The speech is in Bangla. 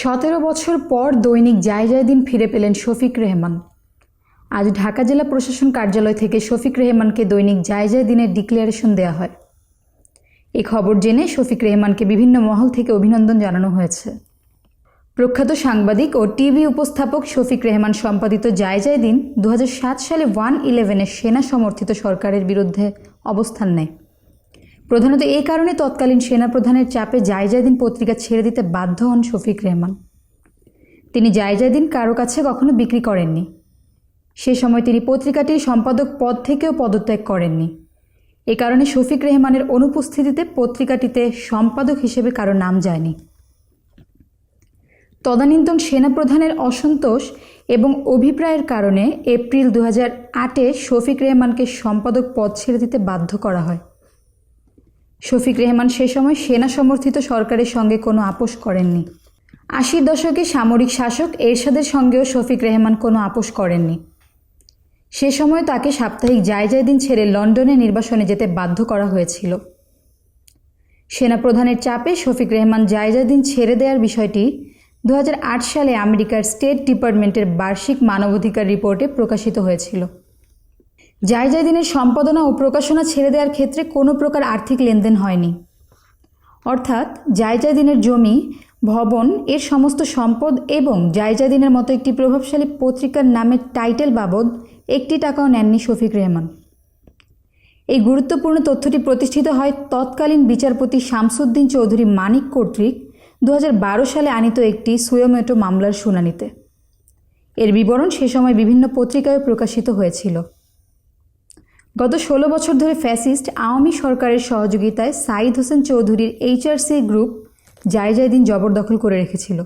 সতেরো বছর পর দৈনিক জায় জায় দিন ফিরে পেলেন শফিক রেহমান। আজ ঢাকা জেলা প্রশাসন কার্যালয় থেকে শফিক রেহমানকে দৈনিক জায় জায় দিনের ডিক্লারেশন দেওয়া হয়। এ খবর জেনে শফিক রেহমানকে বিভিন্ন মহল থেকে অভিনন্দন জানানো হয়েছে। প্রখ্যাত সাংবাদিক ও টিভি উপস্থাপক শফিক রেহমান সম্পাদিত জায় জায় দিন দু হাজার সাত সালে ওয়ান ইলেভেনের সেনা সমর্থিত সরকারের বিরুদ্ধে অবস্থান নেয়। প্রধানত এই কারণে তৎকালীন সেনাপ্রধানের চাপে জায়জাদিন পত্রিকা ছেড়ে দিতে বাধ্য হন শফিক রেহমান। তিনি জায়জাদিন কারও কাছে কখনো বিক্রি করেননি। সে সময় তিনি পত্রিকাটির সম্পাদক পদ থেকেও পদত্যাগ করেননি। এ কারণে শফিক রেহমানের অনুপস্থিতিতে পত্রিকাটিতে সম্পাদক হিসেবে কারও নাম যায়নি। তদানীন্তন সেনাপ্রধানের অসন্তোষ এবং অভিপ্রায়ের কারণে এপ্রিল দু হাজার আটে শফিক রেহমানকে সম্পাদক পদ ছেড়ে দিতে বাধ্য করা হয়। শফিক রেহমান সে সময় সেনা সমর্থিত সরকারের সঙ্গে কোনো আপোষ করেননি। আশির দশকে সামরিক শাসক এরশাদের সঙ্গেও শফিক রেহমান কোনো আপোষ করেননি। সে সময় তাকে সাপ্তাহিক যায় যায় দিন ছেড়ে লন্ডনে নির্বাসনে যেতে বাধ্য করা হয়েছিল। সেনাপ্রধানের চাপে শফিক রেহমান জায়জা দিন ছেড়ে দেওয়ার বিষয়টি দু হাজার আট সালে আমেরিকার স্টেট ডিপার্টমেন্টের বার্ষিক মানবাধিকার রিপোর্টে প্রকাশিত হয়েছিল। জায়জা দিনের সম্পাদনা ও প্রকাশনা ছেড়ে দেওয়ার ক্ষেত্রে কোনো প্রকার আর্থিক লেনদেন হয়নি। অর্থাৎ জায়জা দিনের জমি, ভবন, এর সমস্ত সম্পদ এবং জায়জা দিনের মতো একটি প্রভাবশালী পত্রিকার নামের টাইটেল বাবদ একটি টাকাও নেননি শফিক রেহমান। এই গুরুত্বপূর্ণ তথ্যটি প্রতিষ্ঠিত হয় তৎকালীন বিচারপতি শামসুদ্দিন চৌধুরী মানিক কর্তৃক দু হাজার বারো সালে আনিত একটি সুয়োমেটো মামলার শুনানিতে। এর বিবরণ সে সময় বিভিন্ন পত্রিকায় প্রকাশিত হয়েছিল। গত ষোলো বছর ধরে ফ্যাসিস্ট আওয়ামী সরকারের সহযোগিতায় সাইদ হোসেন চৌধুরীর এইচআরসি গ্রুপ জায়জায় দিন জবরদখল করে রেখেছিল।